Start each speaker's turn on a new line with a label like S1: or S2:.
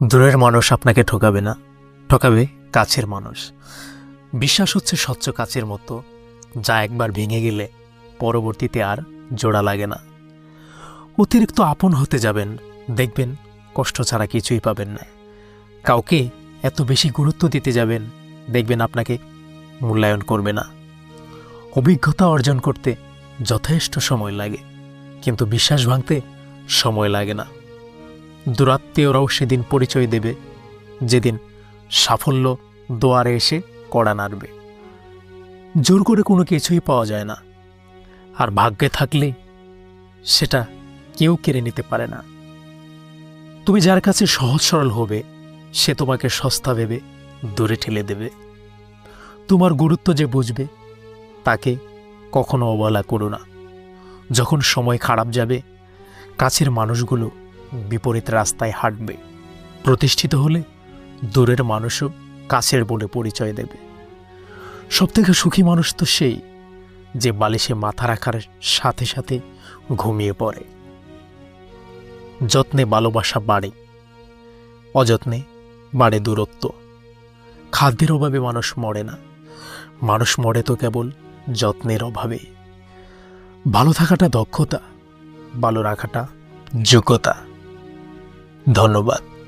S1: দূরের মানুষ আপনাকে ঠকাবে না। ঠকাবে কাছের মানুষ। বিশ্বাস হচ্ছে স্বচ্ছ কাচের মতো, যা একবার ভেঙে গেলে পরবর্তীতে আর জোড়া লাগে না। অতিরিক্ত আপন হতে যাবেন, দেখবেন কষ্ট ছাড়া কিছুই পাবেন না। কাউকে এত বেশি গুরুত্ব দিতে যাবেন, দেখবেন আপনাকে মূল্যায়ন করবে না। অভিজ্ঞতা অর্জন করতে যথেষ্ট সময় লাগে, কিন্তু বিশ্বাস ভাঙতে সময় লাগে না। দুরাত্মীয়রাও সেদিন পরিচয় দেবে, যেদিন সাফল্য দোয়ারে এসে কড়া নাড়বে। জোর করে কোনো কিছুই পাওয়া যায় না, আর ভাগ্যে থাকলে সেটা কেউ কেড়ে নিতে পারে না। তুমি যার কাছে সহজ সরল হবে, সে তোমাকে সস্তা ভেবে দূরে ঠেলে দেবে। তোমার গুরুত্ব যে বুঝবে, তাকে কখনো অবহেলা করো না। যখন সময় খারাপ যাবে, কাছের মানুষগুলো বিপরীত রাস্তায় হাঁটবে। প্রতিষ্ঠিত হলে দূরের মানুষও কাছের বলে পরিচয় দেবে। সবথেকে সুখী মানুষ তো সেই যে বালিশে মাথা রাখার সাথে সাথে ঘুমিয়ে পড়ে। যত্নে ভালোবাসা বাড়ে, অযত্নে বাড়ে দূরত্ব। খাদ্যের অভাবে মানুষ মরে না। মানুষ মরে তো কেবল যত্নের অভাবে। ভালো থাকাটা দক্ষতা, ভালো রাখাটা যোগ্যতা। ধন্যবাদ।